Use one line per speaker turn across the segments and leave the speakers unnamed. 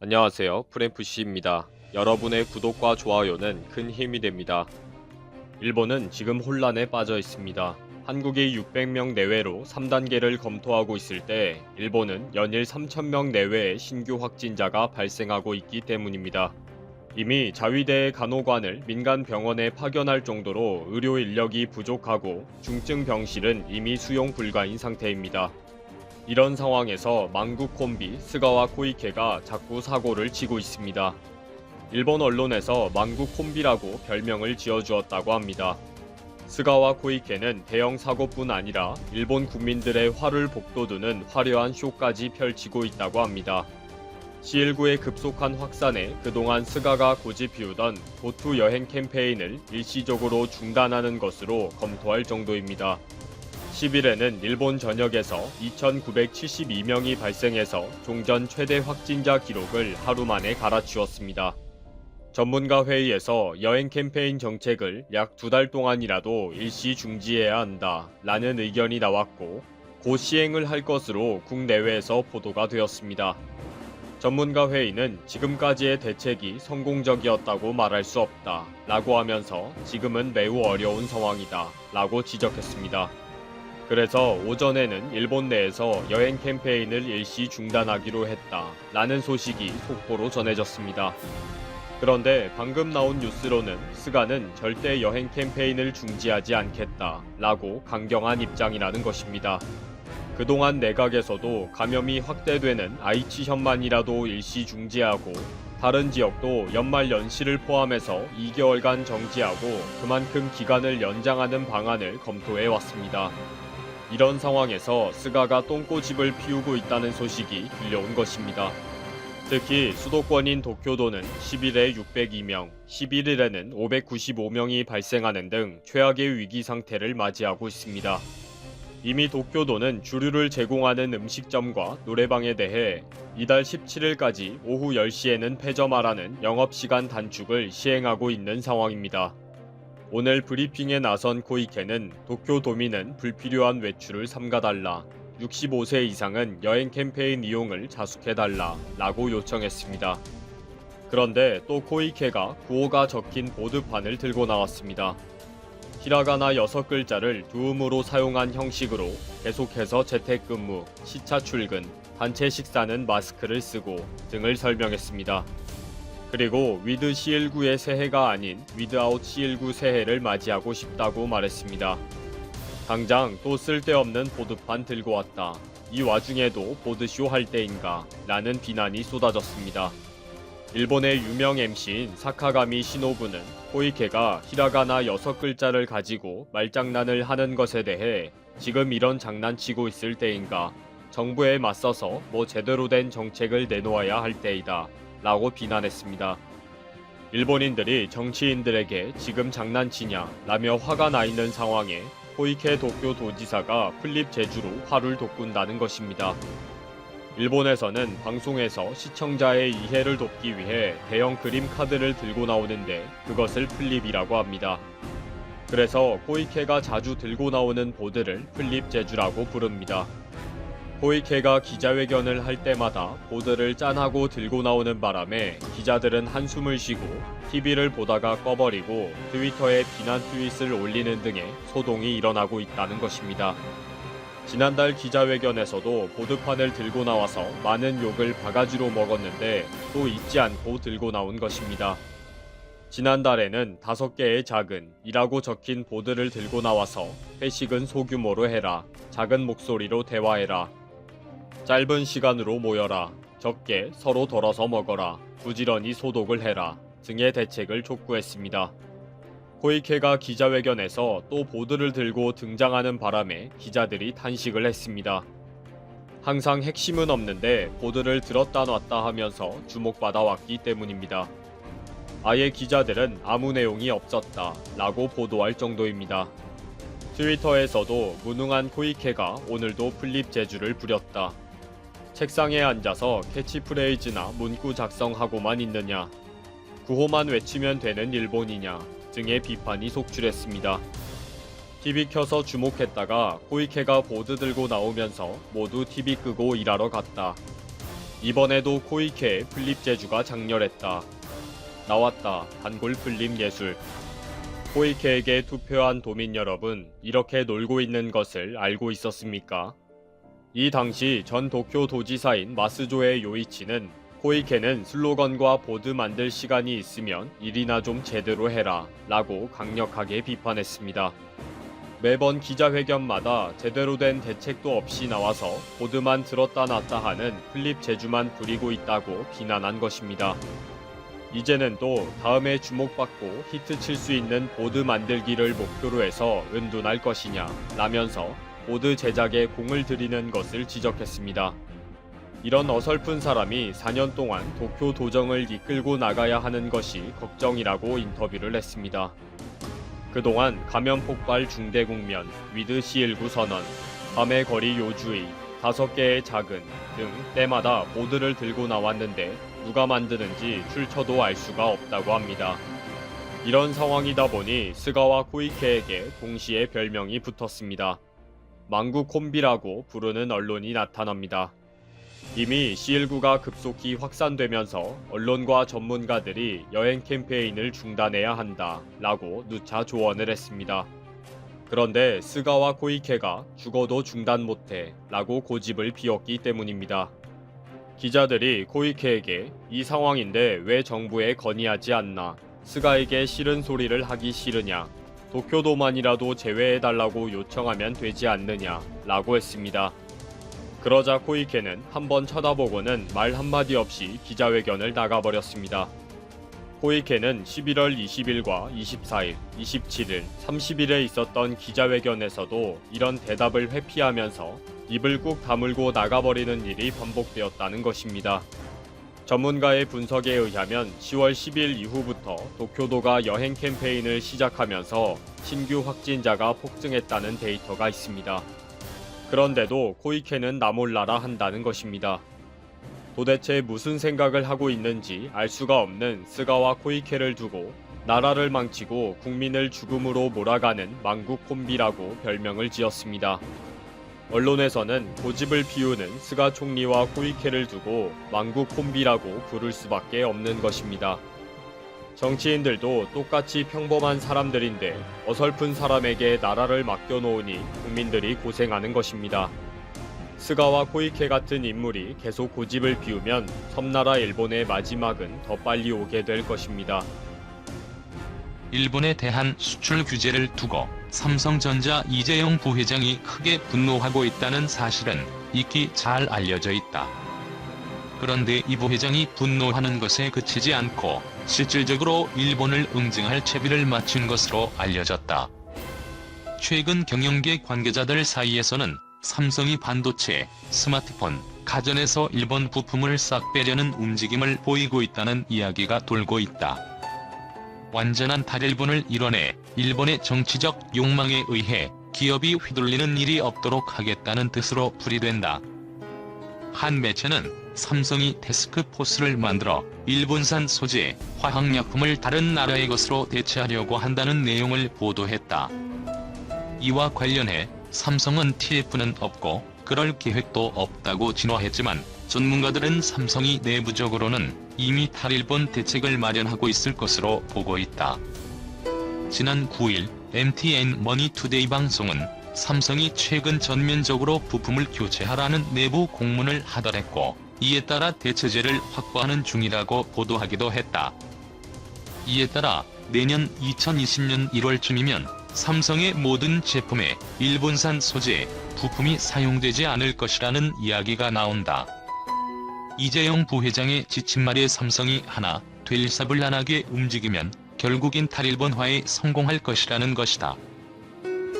안녕하세요. 프랭프씨입니다. 여러분의 구독과 좋아요는 큰 힘이 됩니다. 일본은 지금 혼란에 빠져 있습니다. 한국이 600명 내외로 3단계를 검토하고 있을 때 일본은 연일 3,000명 내외의 신규 확진자가 발생하고 있기 때문입니다. 이미 자위대의 간호관을 민간 병원에 파견할 정도로 의료 인력이 부족하고 중증 병실은 이미 수용 불가인 상태입니다. 이런 상황에서 망국 콤비 스가와 코이케가 자꾸 사고를 치고 있습니다. 일본 언론에서 망국 콤비라고 별명을 지어주었다고 합니다. 스가와 코이케는 대형 사고뿐 아니라 일본 국민들의 화를 복돋우는 화려한 쇼까지 펼치고 있다고 합니다. C19의 급속한 확산에 그동안 스가가 고집 피우던 도투 여행 캠페인을 일시적으로 중단하는 것으로 검토할 정도입니다. 10일에는 일본 전역에서 2,972명이 발생해서 종전 최대 확진자 기록을 하루 만에 갈아치웠습니다. 전문가 회의에서 여행 캠페인 정책을 약 두 달 동안이라도 일시 중지해야 한다 라는 의견이 나왔고 곧 시행을 할 것으로 국내외에서 보도가 되었습니다. 전문가 회의는 지금까지의 대책이 성공적이었다고 말할 수 없다 라고 하면서 지금은 매우 어려운 상황이다 라고 지적했습니다. 그래서 오전에는 일본 내에서 여행 캠페인을 일시 중단하기로 했다 라는 소식이 속보로 전해졌습니다. 그런데 방금 나온 뉴스로는 스가는 절대 여행 캠페인을 중지하지 않겠다 라고 강경한 입장이라는 것입니다. 그동안 내각에서도 감염이 확대되는 아이치 현만이라도 일시 중지하고 다른 지역도 연말 연시를 포함해서 2개월간 정지하고 그만큼 기간을 연장하는 방안을 검토해 왔습니다. 이런 상황에서 스가가 똥꼬집을 피우고 있다는 소식이 들려온 것입니다. 특히 수도권인 도쿄도는 10일에 602명, 11일에는 595명이 발생하는 등 최악의 위기 상태를 맞이하고 있습니다. 이미 도쿄도는 주류를 제공하는 음식점과 노래방에 대해 이달 17일까지 오후 10시에는 폐점하라는 영업시간 단축을 시행하고 있는 상황입니다. 오늘 브리핑에 나선 코이케는 도쿄 도민은 불필요한 외출을 삼가달라. 65세 이상은 여행 캠페인 이용을 자숙해달라. 라고 요청했습니다. 그런데 또 코이케가 구호가 적힌 보드판을 들고 나왔습니다. 히라가나 6글자를 두음으로 사용한 형식으로 계속해서 재택근무, 시차 출근, 단체 식사는 마스크를 쓰고 등을 설명했습니다. 그리고 위드 C19의 새해가 아닌 위드아웃 C19 새해를 맞이하고 싶다고 말했습니다. 당장 또 쓸데없는 보드판 들고 왔다. 이 와중에도 보드쇼 할 때인가? 라는 비난이 쏟아졌습니다. 일본의 유명 MC인 사카가미 시노부는 코이케가 히라가나 6글자를 가지고 말장난을 하는 것에 대해 지금 이런 장난치고 있을 때인가? 정부에 맞서서 뭐 제대로 된 정책을 내놓아야 할 때이다. 라고 비난했습니다. 일본인들이 정치인들에게 지금 장난치냐 라며 화가 나 있는 상황에 코이케 도쿄 도지사가 플립 제주로 화를 돋군다는 것입니다. 일본에서는 방송에서 시청자의 이해를 돕기 위해 대형 그림 카드를 들고 나오는데 그것을 플립이라고 합니다. 그래서 코이케가 자주 들고 나오는 보드를 플립 제주라고 부릅니다. 코이케가 기자회견을 할 때마다 보드를 짠하고 들고 나오는 바람에 기자들은 한숨을 쉬고 TV를 보다가 꺼버리고 트위터에 비난 트윗을 올리는 등의 소동이 일어나고 있다는 것입니다. 지난달 기자회견에서도 보드판을 들고 나와서 많은 욕을 바가지로 먹었는데 또 잊지 않고 들고 나온 것입니다. 지난달에는 다섯 개의 작은 이라고 적힌 보드를 들고 나와서 회식은 소규모로 해라. 작은 목소리로 대화해라. 짧은 시간으로 모여라. 적게 서로 덜어서 먹어라. 부지런히 소독을 해라. 등의 대책을 촉구했습니다. 코이케가 기자회견에서 또 보드를 들고 등장하는 바람에 기자들이 탄식을 했습니다. 항상 핵심은 없는데 보드를 들었다 놨다 하면서 주목받아 왔기 때문입니다. 아예 기자들은 아무 내용이 없었다 라고 보도할 정도입니다. 트위터에서도 무능한 코이케가 오늘도 플립 재주를 부렸다. 책상에 앉아서 캐치프레이즈나 문구 작성하고만 있느냐. 구호만 외치면 되는 일본이냐 등의 비판이 속출했습니다. TV 켜서 주목했다가 코이케가 보드 들고 나오면서 모두 TV 끄고 일하러 갔다. 이번에도 코이케의 플립 제주가 장렬했다. 나왔다. 단골 플립 예술. 코이케에게 투표한 도민 여러분, 이렇게 놀고 있는 것을 알고 있었습니까? 이 당시 전 도쿄 도지사인 마스조의 요이치는 코이케는 슬로건과 보드 만들 시간이 있으면 일이나 좀 제대로 해라 라고 강력하게 비판했습니다. 매번 기자회견마다 제대로 된 대책도 없이 나와서 보드만 들었다 놨다 하는 플립 제주만 부리고 있다고 비난한 것입니다. 이제는 또 다음에 주목받고 히트 칠 수 있는 보드 만들기를 목표로 해서 은둔할 것이냐 라면서 보드 제작에 공을 들이는 것을 지적했습니다. 이런 어설픈 사람이 4년 동안 도쿄 도정을 이끌고 나가야 하는 것이 걱정이라고 인터뷰를 했습니다. 그동안 감염 폭발 중대 국면, 위드 C19 선언, 밤의 거리 요주의, 다섯 개의 작은 등 때마다 보드를 들고 나왔는데 누가 만드는지 출처도 알 수가 없다고 합니다. 이런 상황이다 보니 스가와 코이케에게 동시에 별명이 붙었습니다. 망구 콤비라고 부르는 언론이 나타납니다. 이미 C19가 급속히 확산되면서 언론과 전문가들이 여행 캠페인을 중단해야 한다 라고 누차 조언을 했습니다. 그런데 스가와 코이케가 죽어도 중단 못해 라고 고집을 피웠기 때문입니다. 기자들이 코이케에게 이 상황인데 왜 정부에 건의하지 않나 스가에게 싫은 소리를 하기 싫으냐 도쿄도만이라도 제외해달라고 요청하면 되지 않느냐 라고 했습니다. 그러자 코이케는 한번 쳐다보고는 말 한마디 없이 기자회견을 나가버렸습니다. 코이케는 11월 20일과 24일, 27일, 30일에 있었던 기자회견에서도 이런 대답을 회피하면서 입을 꾹 다물고 나가버리는 일이 반복되었다는 것입니다. 전문가의 분석에 의하면 10월 10일 이후부터 도쿄도가 여행 캠페인을 시작하면서 신규 확진자가 폭증했다는 데이터가 있습니다. 그런데도 코이케는 나몰라라 한다는 것입니다. 도대체 무슨 생각을 하고 있는지 알 수가 없는 스가와 코이케를 두고 나라를 망치고 국민을 죽음으로 몰아가는 망국 콤비라고 별명을 지었습니다. 언론에서는 고집을 피우는 스가 총리와 코이케를 두고 망국 콤비라고 부를 수밖에 없는 것입니다. 정치인들도 똑같이 평범한 사람들인데 어설픈 사람에게 나라를 맡겨놓으니 국민들이 고생하는 것입니다. 스가와 코이케 같은 인물이 계속 고집을 피우면 섬나라 일본의 마지막은 더 빨리 오게 될 것입니다.
일본에 대한 수출 규제를 두고 삼성전자 이재용 부회장이 크게 분노하고 있다는 사실은 익히 잘 알려져 있다. 그런데 이 부회장이 분노하는 것에 그치지 않고 실질적으로 일본을 응징할 채비를 마친 것으로 알려졌다. 최근 경영계 관계자들 사이에서는 삼성이 반도체, 스마트폰, 가전에서 일본 부품을 싹 빼려는 움직임을 보이고 있다는 이야기가 돌고 있다. 완전한 탈일본을 이뤄내 일본의 정치적 욕망에 의해 기업이 휘둘리는 일이 없도록 하겠다는 뜻으로 풀이된다. 한 매체는 삼성이 테스크포스를 만들어 일본산 소재, 화학약품을 다른 나라의 것으로 대체하려고 한다는 내용을 보도했다. 이와 관련해 삼성은 TF는 없고 그럴 계획도 없다고 진화했지만 전문가들은 삼성이 내부적으로는 이미 탈일본 대책을 마련하고 있을 것으로 보고 있다. 지난 9일 MTN 머니투데이 방송은 삼성이 최근 전면적으로 부품을 교체하라는 내부 공문을 하달했고 이에 따라 대체제를 확보하는 중이라고 보도하기도 했다. 이에 따라 내년 2020년 1월쯤이면 삼성의 모든 제품에 일본산 소재, 부품이 사용되지 않을 것이라는 이야기가 나온다. 이재용 부회장의 지침말에 삼성이 하나 될 사불란하게 움직이면 결국엔 탈일본화에 성공할 것이라는 것이다.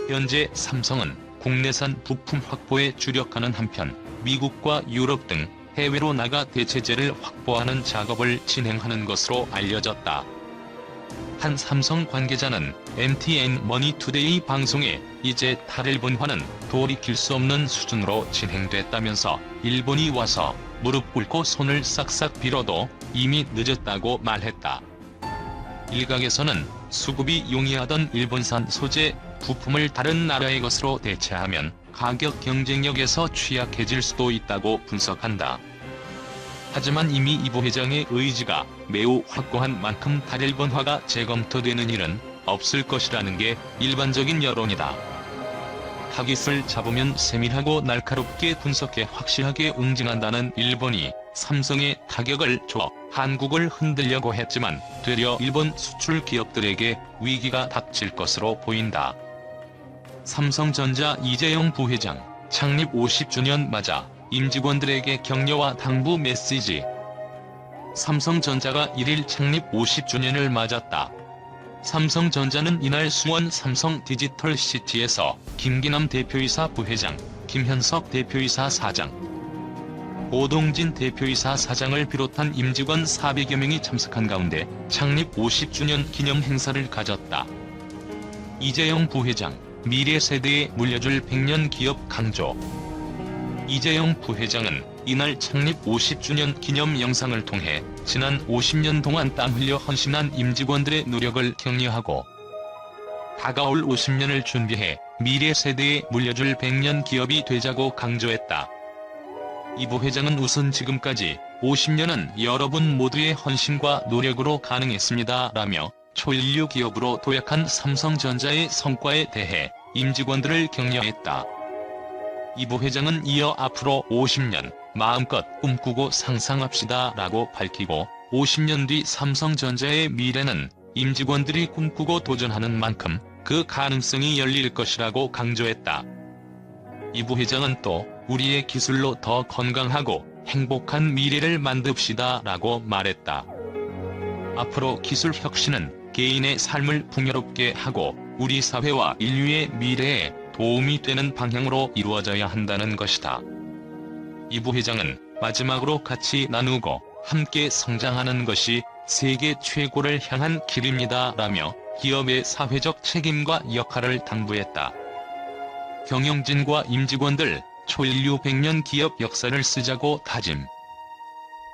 현재 삼성은 국내산 부품 확보에 주력하는 한편 미국과 유럽 등 해외로 나가 대체제를 확보하는 작업을 진행하는 것으로 알려졌다. 한 삼성 관계자는 MTN 머니투데이 방송에 이제 탈일본화는 돌이킬 수 없는 수준으로 진행됐다면서 일본이 와서 무릎 꿇고 손을 싹싹 빌어도 이미 늦었다고 말했다. 일각에서는 수급이 용이하던 일본산 소재, 부품을 다른 나라의 것으로 대체하면 가격 경쟁력에서 취약해질 수도 있다고 분석한다. 하지만 이미 이 부회장의 의지가 매우 확고한 만큼 달일본화가 재검토되는 일은 없을 것이라는 게 일반적인 여론이다. 타깃을 잡으면 세밀하고 날카롭게 분석해 확실하게 응징한다는 일본이 삼성의 타격을 줘 한국을 흔들려고 했지만 되려 일본 수출 기업들에게 위기가 닥칠 것으로 보인다. 삼성전자 이재용 부회장 창립 50주년 맞아 임직원들에게 격려와 당부 메시지 삼성전자가 1일 창립 50주년을 맞았다. 삼성전자는 이날 수원 삼성 디지털 시티에서 김기남 대표이사 부회장, 김현석 대표이사 사장, 오동진 대표이사 사장을 비롯한 임직원 400여 명이 참석한 가운데 창립 50주년 기념 행사를 가졌다. 이재용 부회장, 미래 세대에 물려줄 100년 기업 강조 이재용 부회장은 이날 창립 50주년 기념 영상을 통해 지난 50년 동안 땀 흘려 헌신한 임직원들의 노력을 격려하고 다가올 50년을 준비해 미래 세대에 물려줄 100년 기업이 되자고 강조했다. 이 부회장은 우선 지금까지 50년은 여러분 모두의 헌신과 노력으로 가능했습니다. 라며 초인류 기업으로 도약한 삼성전자의 성과에 대해 임직원들을 격려했다. 이 부 회장은 이어 앞으로 50년 마음껏 꿈꾸고 상상합시다 라고 밝히고 50년 뒤 삼성전자의 미래는 임직원들이 꿈꾸고 도전하는 만큼 그 가능성이 열릴 것이라고 강조했다. 이 부 회장은 또 우리의 기술로 더 건강하고 행복한 미래를 만듭시다 라고 말했다. 앞으로 기술 혁신은 개인의 삶을 풍요롭게 하고 우리 사회와 인류의 미래에 도움이 되는 방향으로 이루어져야 한다는 것이다. 이 부회장은 마지막으로 같이 나누고 함께 성장하는 것이 세계 최고를 향한 길입니다. 라며 기업의 사회적 책임과 역할을 당부했다. 경영진과 임직원들 초인류 100년 기업 역사를 쓰자고 다짐.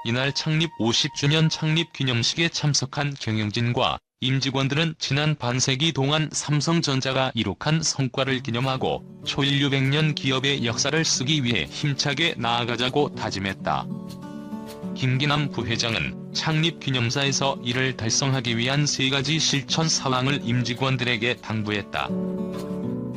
이날 창립 50주년 창립 기념식에 참석한 경영진과 임직원들은 지난 반세기 동안 삼성전자가 이룩한 성과를 기념하고 초인류 100년 기업의 역사를 쓰기 위해 힘차게 나아가자고 다짐했다. 김기남 부회장은 창립 기념사에서 이를 달성하기 위한 세 가지 실천 사항을 임직원들에게 당부했다.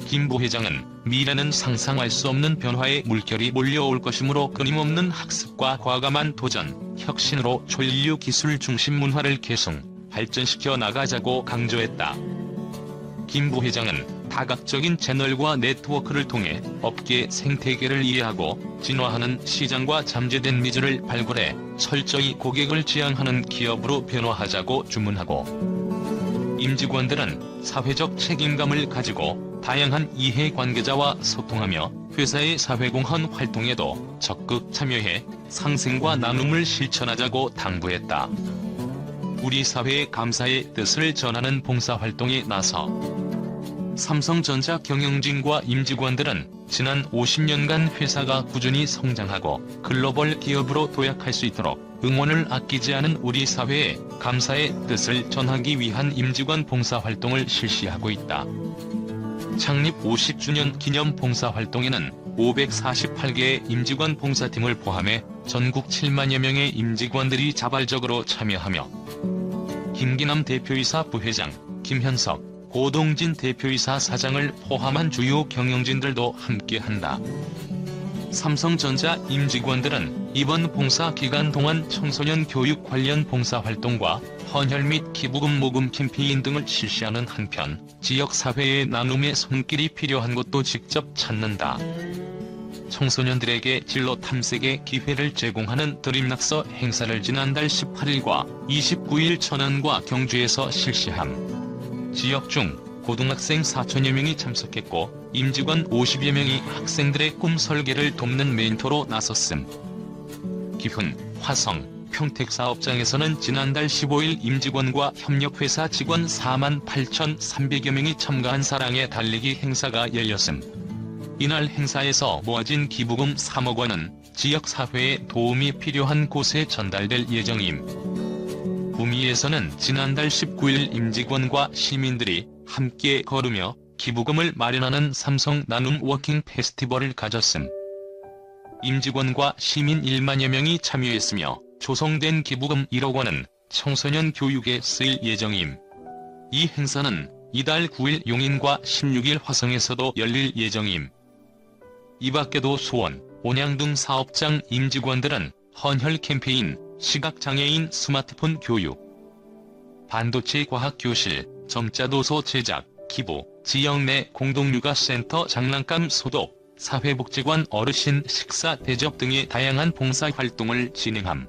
김 부회장은 미래는 상상할 수 없는 변화의 물결이 몰려올 것이므로 끊임없는 학습과 과감한 도전, 혁신으로 초인류 기술 중심 문화를 계승, 발전시켜 나가자고 강조했다. 김 부회장은 다각적인 채널과 네트워크를 통해 업계 생태계를 이해하고 진화하는 시장과 잠재된 니즈를 발굴해 철저히 고객을 지향하는 기업으로 변화하자고 주문하고 임직원들은 사회적 책임감을 가지고 다양한 이해관계자와 소통하며 회사의 사회공헌 활동에도 적극 참여해 상생과 나눔을 실천하자고 당부했다. 우리 사회의 감사의 뜻을 전하는 봉사활동에 나서 삼성전자 경영진과 임직원들은 지난 50년간 회사가 꾸준히 성장하고 글로벌 기업으로 도약할 수 있도록 응원을 아끼지 않은 우리 사회에 감사의 뜻을 전하기 위한 임직원 봉사활동을 실시하고 있다. 창립 50주년 기념 봉사활동에는 548개의 임직원 봉사팀을 포함해 전국 7만여 명의 임직원들이 자발적으로 참여하며 김기남 대표이사 부회장, 김현석, 고동진 대표이사 사장을 포함한 주요 경영진들도 함께한다. 삼성전자 임직원들은 이번 봉사 기간 동안 청소년 교육 관련 봉사활동과 헌혈 및 기부금 모금 캠페인 등을 실시하는 한편 지역사회의 나눔의 손길이 필요한 곳도 직접 찾는다. 청소년들에게 진로 탐색의 기회를 제공하는 드림낙서 행사를 지난달 18일과 29일 천안과 경주에서 실시함. 지역 중 고등학생 4천여 명이 참석했고 임직원 50여 명이 학생들의 꿈 설계를 돕는 멘토로 나섰음. 기훈, 화성, 평택 사업장에서는 지난달 15일 임직원과 협력회사 직원 4만 8,300여 명이 참가한 사랑의 달리기 행사가 열렸음. 이날 행사에서 모아진 기부금 3억 원은 지역사회에 도움이 필요한 곳에 전달될 예정임. 구미에서는 지난달 19일 임직원과 시민들이 함께 걸으며 기부금을 마련하는 삼성 나눔 워킹 페스티벌을 가졌음. 임직원과 시민 1만여 명이 참여했으며 조성된 기부금 1억 원은 청소년 교육에 쓰일 예정임. 이 행사는 이달 9일 용인과 16일 화성에서도 열릴 예정임. 이 밖에도 수원, 온양 등 사업장 임직원들은 헌혈 캠페인, 시각장애인 스마트폰 교육, 반도체 과학교실, 점자도서 제작, 기부, 지역 내 공동육아센터 장난감 소독, 사회복지관 어르신 식사 대접 등의 다양한 봉사활동을 진행함.